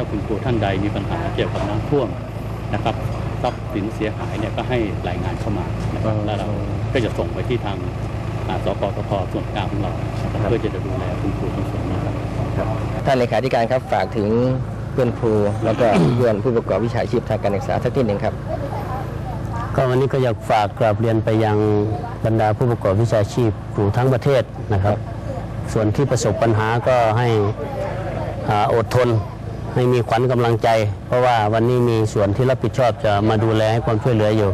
ถ้าคุณครูท่านใดมีปัญหาเกี่ยวกับน้ำท่วมนะครับทรัพย์สินเสียหายเนี่ยก็ให้รายงานเข้ามานะครับแล้วเราก็จะส่งไปที่ทางอ่าสปทพส่วนกลางของเรานะครับเพื่อจะดูแลคุณครูตรงส่วนนี้ครับท่านเลขาธิการครับฝากถึงเพื่อนครูแล้วก็เพื่อนผู้ประกอบวิชาชีพทางการศึกษาสักทีหนึ่งครับก็วันนี้ก็อยากฝากกราบเรียนไปยังบรรดาผู้ประกอบวิชาชีพครูทั้งประเทศนะครับ ส่วนที่ประสบปัญหาก็ให้อ่าอดทน ให้มีขวัญกำลังใจ เพราะว่าวันนี้มีส่วนที่รับผิดชอบจะมาดูแลให้ความช่วยเหลืออยู่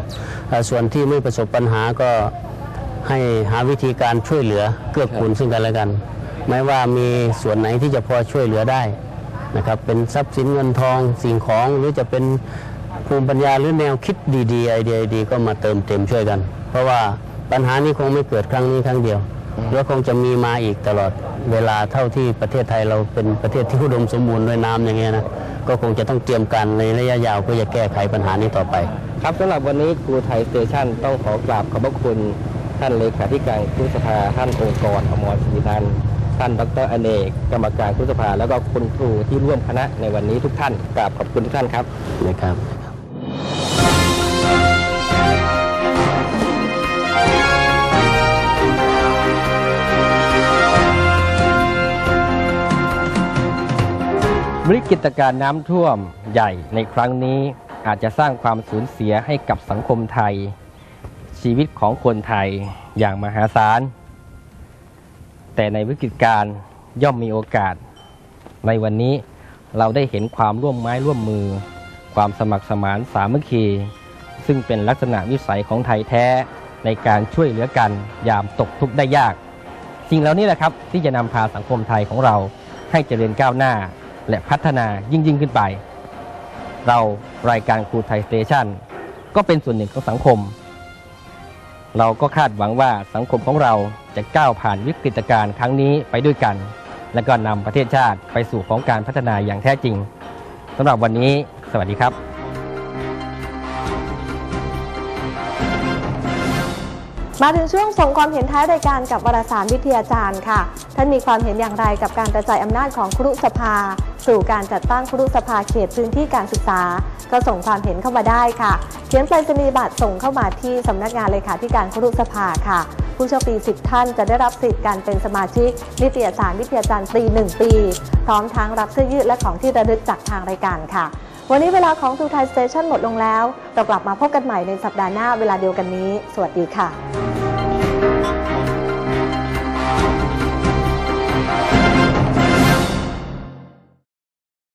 ส่วนที่ไม่ประสบปัญหาก็ให้หาวิธีการช่วยเหลือเกื้อกูลซึ่งกันและกัน ไม่ว่ามีส่วนไหนที่จะพอช่วยเหลือได้นะครับเป็นทรัพย์สินเงินทองสิ่งของหรือจะเป็นภูมิปัญญาหรือแนวคิดดีๆไอเดียดีก็มาเติมเต็มช่วยกัน เพราะว่าปัญหานี้คงไม่เกิดครั้งนี้ครั้งเดียวแล้วคงจะมีมาอีกตลอด เวลาเท่าที่ประเทศไทยเราเป็นประเทศที่อุดมสมบูรณ์ด้วยน้ำอย่างเงี้ยนะก็คงจะต้องเตรียมการในระยะยาวเพื่อจะแก้ไขปัญหานี้ต่อไป ครับสำหรับวันนี้ครูไทยสเตชันต้องขอกราบขอบพระคุณ ท่านเลขาธิการครูสภาท่านองค์กรอมรศรีนันท์ท่านดรอเนกกรรมการครูสภา แล้วก็คุณครูที่ร่วมคณะในวันนี้ทุกท่านกราบขอบคุณทุกท่านครับนะครับ วิกฤตการณ์น้ำท่วมใหญ่ในครั้งนี้อาจจะสร้างความสูญเสียให้กับสังคมไทย ชีวิตของคนไทยอย่างมหาศาล แต่ในวิกฤตการณ์ย่อมมีโอกาส ในวันนี้เราได้เห็นความร่วมไม้ร่วมมือ ความสมัครสมานสามัคคี ซึ่งเป็นลักษณะวิสัยของไทยแท้ในการช่วยเหลือกันยามตกทุกข์ได้ยาก สิ่งเหล่านี้แหละครับที่จะนำพาสังคมไทยของเราให้เจริญก้าวหน้า และพัฒนายิ่งยิ่งขึ้นไป เรารายการครูไทยสเตชันก็เป็นส่วนหนึ่งของสังคม เราก็คาดหวังว่าสังคมของเราจะก้าวผ่านวิกฤตการณ์ครั้งนี้ไปด้วยกัน และก็นำประเทศชาติไปสู่ของการพัฒนาอย่างแท้จริงสำหรับวันนี้ สวัสดีครับ มาถึงช่วงส่งความเห็นท้ายรายการกับวารสารวิทยาจารย์ค่ะ ท่านมีความเห็นอย่างไรกับการกระจายอำนาจของครุสภา สู่การจัดตั้งครุสภาเขตพื้นที่การศึกษา ก็ส่งความเห็นเข้ามาได้ค่ะ เขียนไปรษณียบัตรส่งเข้ามาที่สำนักงานเลขาธิการครุสภาค่ะ ผู้โชคดี10 ท่านจะได้รับสิทธิ์การเป็นสมาชิก นิตยสารวิทยาจารย์ฟรี1 ปี พร้อมทั้งรับเสื้อยืดและของที่ระลึกจากทางรายการค่ะ วันนี้เวลาของทูไทยสเตชันหมดลงแล้ว เรากลับมาพบกันใหม่ในสัปดาห์หน้าเวลาเดียวกันนี้ สวัสดีค่ะ